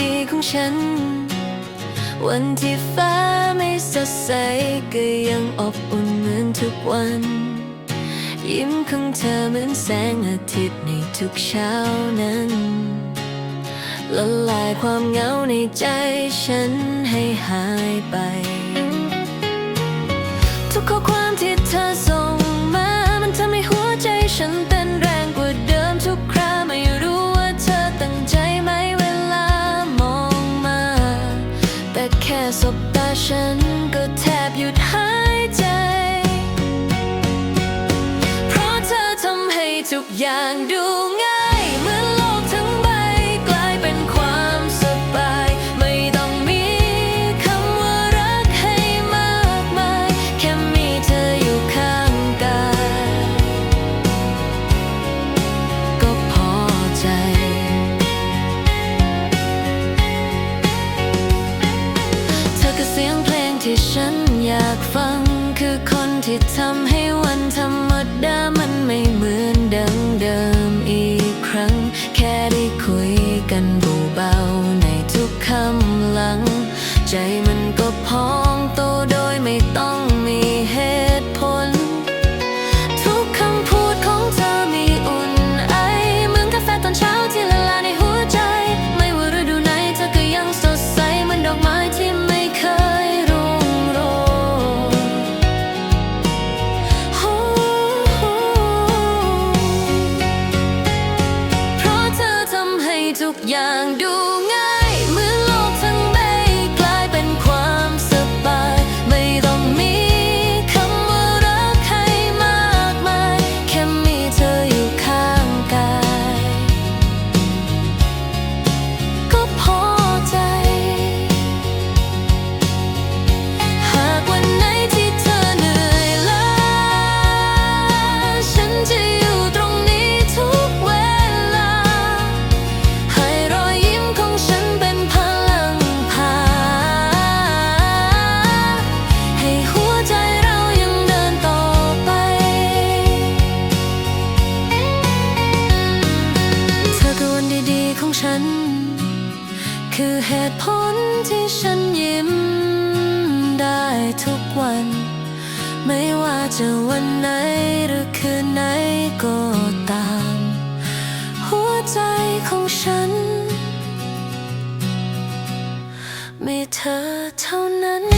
ดีของฉัน วันที่ฟ้าไม่สดใสก็ยังอบอุ่นเหมือนทุกวัน ยิ้มของเธอเหมือนแสงอาทิตย์ในทุกเช้านั้นละลายความเหงาในใจฉันให้หายไป ทุกข้อความที่เธอส่งมา มันทำให้หัวใจฉันเต้น บตาฉันก็แทบหยุดหายใจ เพราะเธอทำให้ทุกอย่างดูง่าย tell me ือเหตุผลที่ฉันยิ้มได้ทุกวัน ไม่ว่าจะวันไหนหรือคืนไหนก็ตาม หัวใจของฉัน มีเธอเท่านั้น